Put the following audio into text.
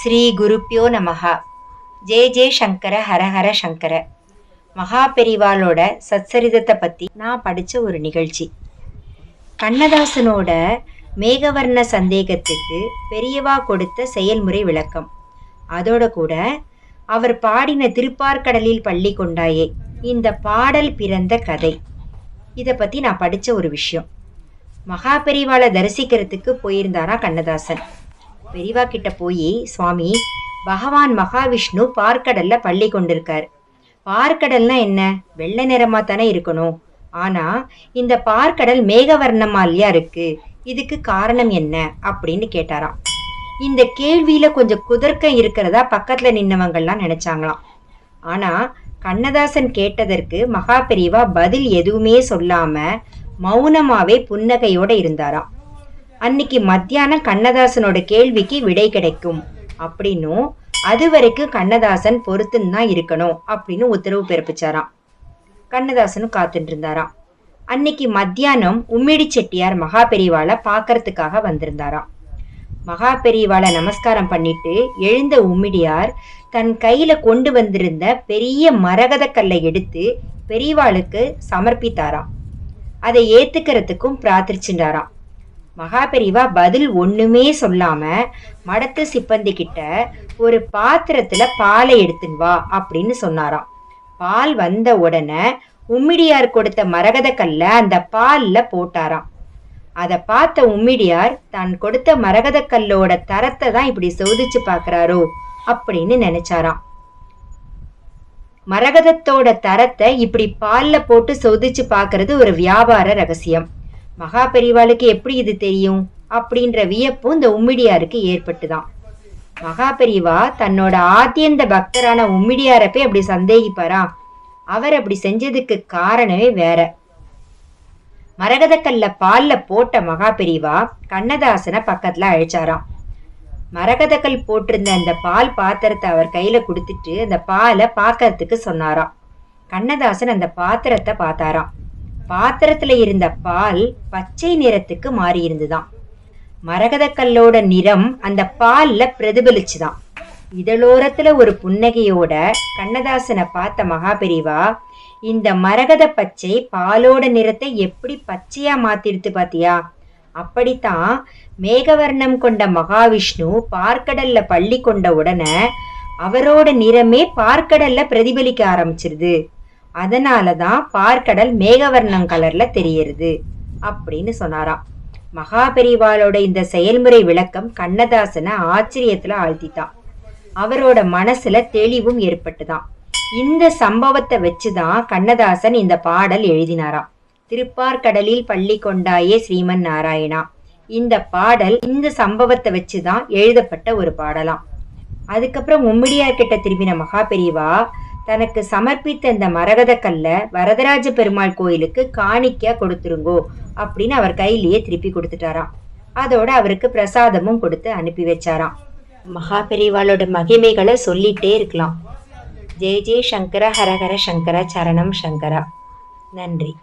ஸ்ரீ குருப்பியோ நமஹா. J J Shankara ஹரஹர சங்கர. மகா பெரிவாளோட சச்சரிதத்தை பற்றி நான் படித்த ஒரு நிகழ்ச்சி. கண்ணதாசனோட மேகவர்ண சந்தேகத்துக்கு பெரியவா கொடுத்த செயல்முறை விளக்கம். அதோட கூட அவர் பாடின திருப்பார்கடலில் பள்ளி கொண்டாயே இந்த பாடல் பிறந்த கதை. இதை பற்றி நான் படித்த ஒரு விஷயம். மகா பெரிவாளை தரிசிக்கிறதுக்கு போயிருந்தாரா கண்ணதாசன்? பெரியவா கிட்ட போய் சுவாமி பகவான் மகாவிஷ்ணு பார்க்கடல்ல பள்ளி கொண்டிருக்கார். பார்க்கடல்னா என்ன? வெள்ளை நிறமா தானே இருக்கணும். ஆனா இந்த பார்க்கடல் மேகவர்ணமா இல்லையா இருக்கு? இதுக்கு காரணம் என்ன? அப்படின்னு கேட்டாராம். இந்த கேள்வியில கொஞ்சம் குதர்க்கம் இருக்கிறதா பக்கத்துல நின்னவங்கள்லாம் நினைச்சாங்களாம். ஆனா கண்ணதாசன் கேட்டதற்கு மகா பெரியவா பதில் எதுவுமே சொல்லாம மௌனமாவே புன்னகையோட இருந்தாராம். அன்னைக்கு மத்தியானம் கண்ணதாசனோட கேள்விக்கு விடை கிடைக்கும். அப்படின்னும் அது வரைக்கும் கண்ணதாசன் பொறுத்துன்னு தான் இருக்கணும் அப்படின்னு உத்தரவு பிறப்பிச்சாராம். கண்ணதாசனும் காத்துட்டு இருந்தாராம் அன்னைக்கு மத்தியானம் உம்மிடி செட்டியார் மகா பெரியவாளை பார்க்கறதுக்காக வந்திருந்தாராம். மகா பெரியவாளை நமஸ்காரம் பண்ணிட்டு எழுந்த உம்மிடியார் தன் கையில கொண்டு வந்திருந்த பெரிய மரகத கல்லை எடுத்து பெரியவாளுக்கு சமர்ப்பித்தாராம். அதை ஏத்துக்கிறதுக்கும் பிரார்த்திச்சுட்டாராம் மகாபெரிவா பதில் ஒண்ணுமே சொல்லாம மடத்து சிப்பந்தி கிட்ட ஒரு பாத்திரத்துல பாலை எடுத்துன்னு வா அப்படின்னு சொன்னாராம். பால் வந்த உடனே உம்மிடியார் கொடுத்த மரகத கல்ல அந்த பால்ல போட்டாராம். அதை பார்த்த உம்மிடியார் தான் கொடுத்த மரகத கல்லோட தரத்தை தான் இப்படி சோதிச்சு பாக்குறாரோ அப்படின்னு நினைச்சாராம். மரகதத்தோட தரத்தை இப்படி பால்ல போட்டு சோதிச்சு பாக்குறது ஒரு வியாபார ரகசியம். மகா பெரிவாளுக்கு எப்படி இது தெரியும்? அப்படின்ற வியப்பும் இந்த உம்மிடியாருக்கு ஏற்பட்டுதான். மகா பெரியவா தன்னோட ஆத்தியந்த பக்தரான உம்மிடியாரை போய் அப்படி சந்தேகிப்பாரா? அவர் அப்படி செஞ்சதுக்கு காரணமே வேற. மரகதக்கல்ல பால்ல போட்ட மகா பெரியவா கண்ணதாசனை பக்கத்துல அழைச்சாராம். மரகதக்கல் போட்டிருந்த அந்த பால் பாத்திரத்தை அவர் கையில கொடுத்துட்டு அந்த பாலை பார்க்கறதுக்கு சொன்னாராம். கண்ணதாசன் அந்த பாத்திரத்தை பார்த்தாராம். பாத்திரத்துல இருந்த பால் பச்சை நிறத்துக்கு மாறி இருந்துதான் மரகதக்கல்லோட நிறம் அந்த பால்ல பிரதிபலிச்சுதான் இதழோரத்துல ஒரு புன்னகையோட கண்ணதாசனை பார்த்த மகாபெரிவா இந்த மரகத பச்சை பாலோட நிறத்தை எப்படி பச்சையா மாத்திடுத்து பாத்தியா? அப்படித்தான் மேகவர்ணம் கொண்ட மகாவிஷ்ணு பார்க்கடல்ல பள்ளி கொண்ட உடனே அவரோட நிறமே பார்க்கடல்ல பிரதிபலிக்க ஆரம்பிச்சிருது. அதனாலதான் பார்க்கடல் மேகவர்ணம் கலர்ல தெரியுது அப்படின்னு சொன்னாராம். மகாபெரிவாளோட இந்த செயல்முறை விளக்கம் கண்ணதாசனை ஆச்சரியத்துல ஆழ்த்தித்தான். அவரோட மனசுல தெளிவும் ஏற்பட்டுதான். இந்த சம்பவத்தை வச்சுதான் கண்ணதாசன் இந்த பாடல் எழுதினாராம். திருப்பார்கடலில் பள்ளி கொண்டாயே ஸ்ரீமன் நாராயணா. இந்த பாடல் இந்த சம்பவத்தை வச்சுதான் எழுதப்பட்ட ஒரு பாடலாம். அதுக்கப்புறம் உம்மிடியார் கிட்ட திரும்பின மகா பெரியவா தனக்கு சமர்ப்பித்த இந்த மரகத கல்லை வரதராஜ பெருமாள் கோயிலுக்கு காணிக்க கொடுத்துருங்கோ அப்படின்னு அவர் கையிலேயே திருப்பி கொடுத்துட்டாராம். அதோட அவருக்கு பிரசாதமும் கொடுத்து அனுப்பி வச்சாராம். மகா பெரிவாளோட மகிமைகளை சொல்லிட்டே இருக்கலாம். ஜெய் ஜெய் சங்கர ஹரஹர சங்கர சரணம் சங்கரா. நன்றி.